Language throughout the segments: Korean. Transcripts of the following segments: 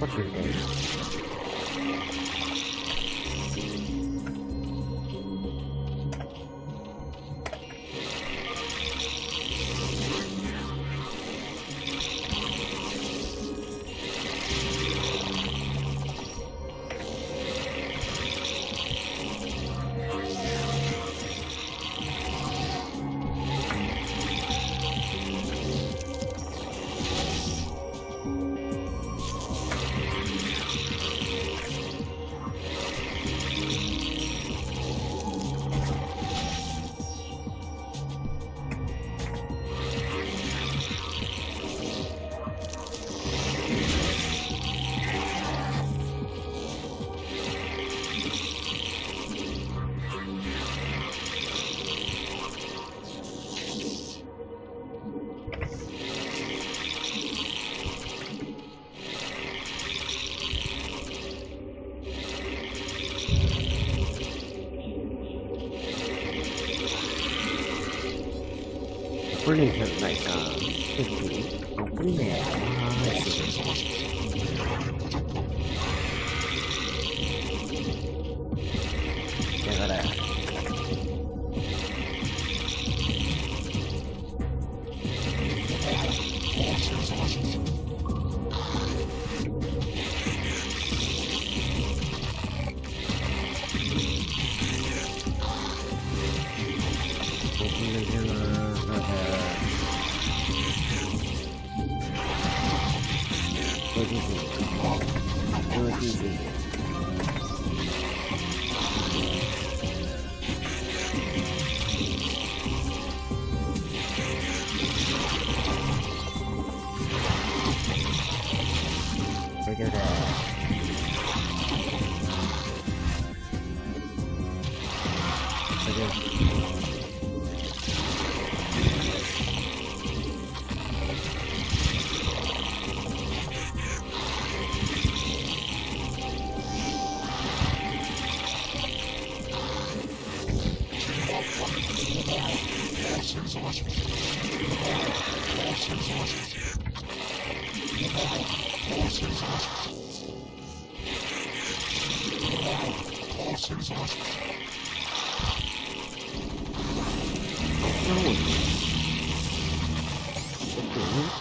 っぱ中継。Brilliant, like, uh,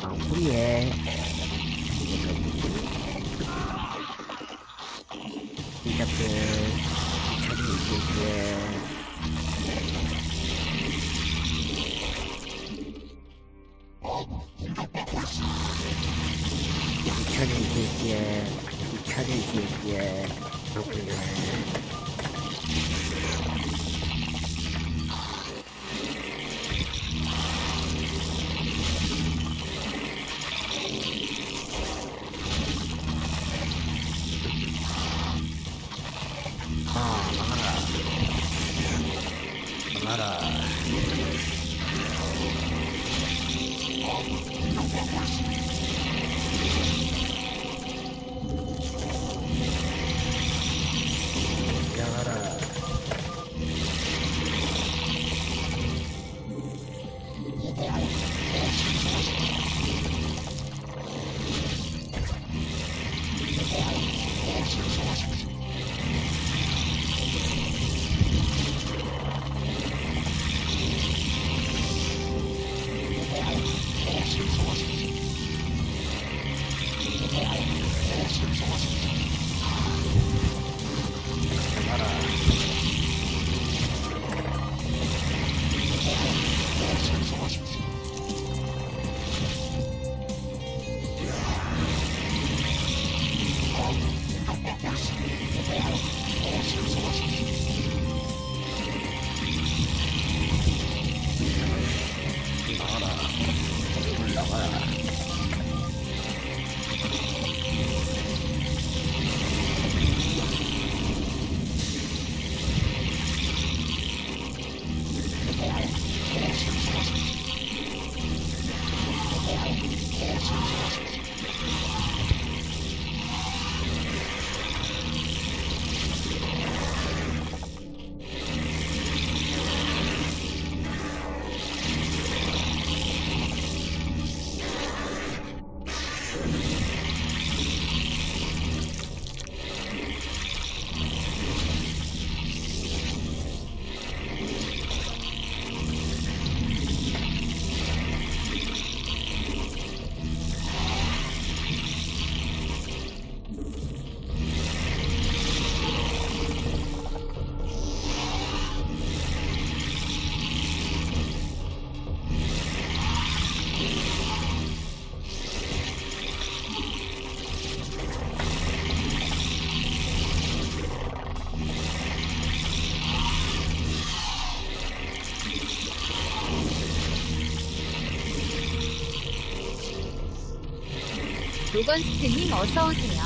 마무리해. 이자들 차례 이제 차례 이제 차례 이제 마무리 なら 로건스트님 어서오세요.